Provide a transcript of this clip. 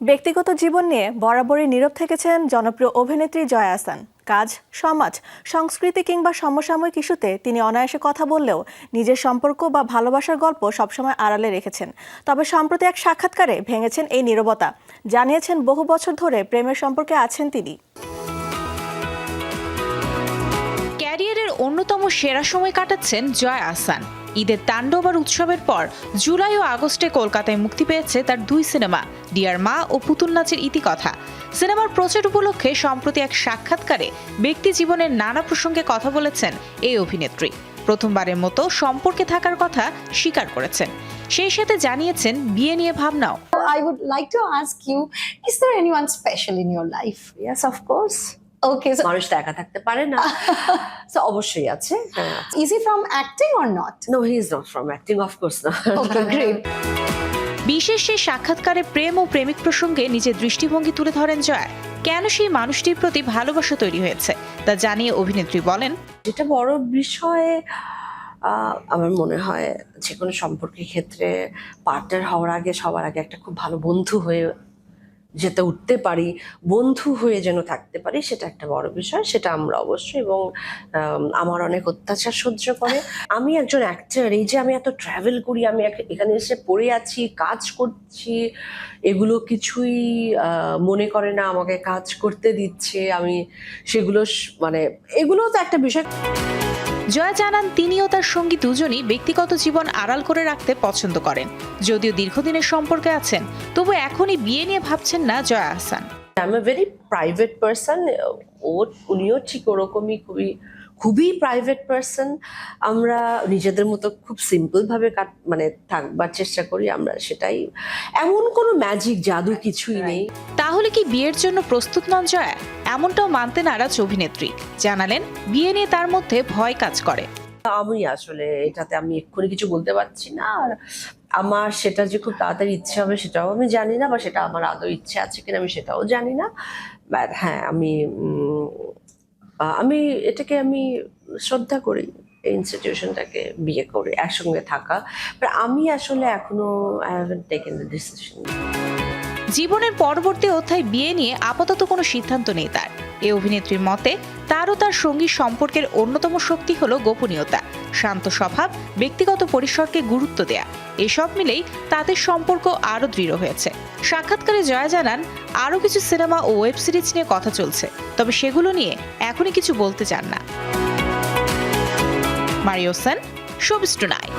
ব্যক্তিগত জীবন নিয়ে বরাবরই নীরব থেকেছেন জনপ্রিয় অভিনেত্রী জয়া আহসান কাজ, সমাজ, সংস্কৃতি কিংবা সমসাময়িক ইস্যুতে তিনি অনায়াসে কথা বললেও নিজের সম্পর্ক বা ভালোবাসার গল্প সবসময় আড়ালে রেখেছেন। তবে সম্প্রতি এক সাক্ষাৎকারে ভেঙেছেন এই নীরবতা। জানিয়েছেন বহু বছর ধরে প্রেমের সম্পর্কে আছেন তিনি। ক্যারিয়ারের অন্যতম সেরা সময় কাটাচ্ছেন জয় আহসান ঈদের তাণ্ডব আর উৎসবের পর জুলাই ও আগস্টে কলকাতায় মুক্তি পেয়েছে তার দুই সিনেমা ডিয়ার মা ও পুতুল নাচের ইতিকথা। সিনেমার প্রচার উপলক্ষে সম্প্রতি এক সাক্ষাৎকারে ব্যক্তি জীবনের নানা প্রসঙ্গে কথা বলেছেন এই অভিনেত্রী। প্রথমবারের মতো সম্পর্কে থাকার কথা স্বীকার করেছেন। সেই সাথে জানিয়েছেন বিয়ে নিয়ে ভাবনাও। I would like to ask you is there anyone special in your life yes of course Okay, so মানুষ তো একা থাকতে পারে না। তো অবশ্যই আছে। is he from acting or no he is not from acting of course না Okay, great. বিশেষ সেই সাক্ষাৎকারে প্রেম ও প্রেমিক প্রসঙ্গে নিজের দৃষ্টিভঙ্গি তুলে ধরেন জয়। কেন সেই মানুষটির প্রতি ভালোবাসা তৈরি হয়েছে তা জানিয়ে অভিনেত্রী বলেন যেটা বড় বিষয়ে আহ, আমার মনে হয় যে কোনো সম্পর্কের ক্ষেত্রে পার্টনার হওয়ার আগে সবার আগে একটা খুব ভালো বন্ধু হয়ে যেতে উঠতে পারি, বন্ধু হয়ে যেন থাকতে পারি, সেটা একটা বড় বিষয়, সেটা আমরা অবশ্যই এবং আমার অনেক অত্যাচার সহ্য করে। আমি একজন অ্যাক্টর এই যে আমি এত ট্রাভেল করি, আমি এখানে এসে পড়ে আছি, কাজ করছি, এগুলো কিছুই মনে করে না, আমাকে কাজ করতে দিচ্ছে, আমি সেগুলো মানে এগুলো তো একটা বিষয়। জয়া জানান তিনি ও তার সঙ্গী দুজনই ব্যক্তিগত জীবন আড়াল করে রাখতে পছন্দ করেন। যদিও দীর্ঘদিনের সম্পর্কে আছেন, তবু এখনই বিয়ে নিয়ে ভাবছেন না Joya Ahsan. I am a very private person ও উনিও ঠিক ওরকমই খুবই খুবই প্রাইভেট পার্সন আমরা নিজেদের মতো খুব সিম্পলভাবে কাট মানে থাকবার চেষ্টা করি আমরা সেটাই। এমন কোনো ম্যাজিক জাদু কিছুই নেই। তাহলে কি বিয়ের জন্য প্রস্তুত নন জয়া? এমনটাও মানতে নারাজ অভিনেত্রী। জানালেন বিয়ে নিয়ে তার মধ্যে ভয় কাজ করে। আমি আসলে এটাতে আমি এক্ষুনি কিছু বলতে পারছি না। আর আমার সেটা যে খুব তাড়াতাড়ি ইচ্ছে হবে সেটাও আমি জানি না, বা সেটা আমার আদৌ ইচ্ছে আছে কিনা আমি সেটাও জানি না। বাট হ্যাঁ আমি আমি এটাকে আমি শ্রদ্ধা করি ইনস্টিটিউশনটাকে বিয়ে করে, একসঙ্গে থাকা। আমি আসলে এখনও ডিসিশন জীবনের পরবর্তী অধ্যায় বিয়ে নিয়ে আপাতত কোনো সিদ্ধান্ত নেই তার। এই অভিনেত্রীর মতে তার ও তার সঙ্গী সম্পর্কের অন্যতম শক্তি হল গোপনীয়তা। শান্ত স্বভাব, ব্যক্তিগত পরিসরকে গুরুত্ব দেয়া। এসব মিলেই তাদের সম্পর্ক আরও দৃঢ় হয়েছে। সাক্ষাৎকারে জয়া জানান, আরও কিছু সিনেমা ও ওয়েব সিরিজ নিয়ে কথা চলছে, তবে সেগুলো নিয়ে এখনই কিছু বলতে চান না। মারিওসন শোবিস টুনাইট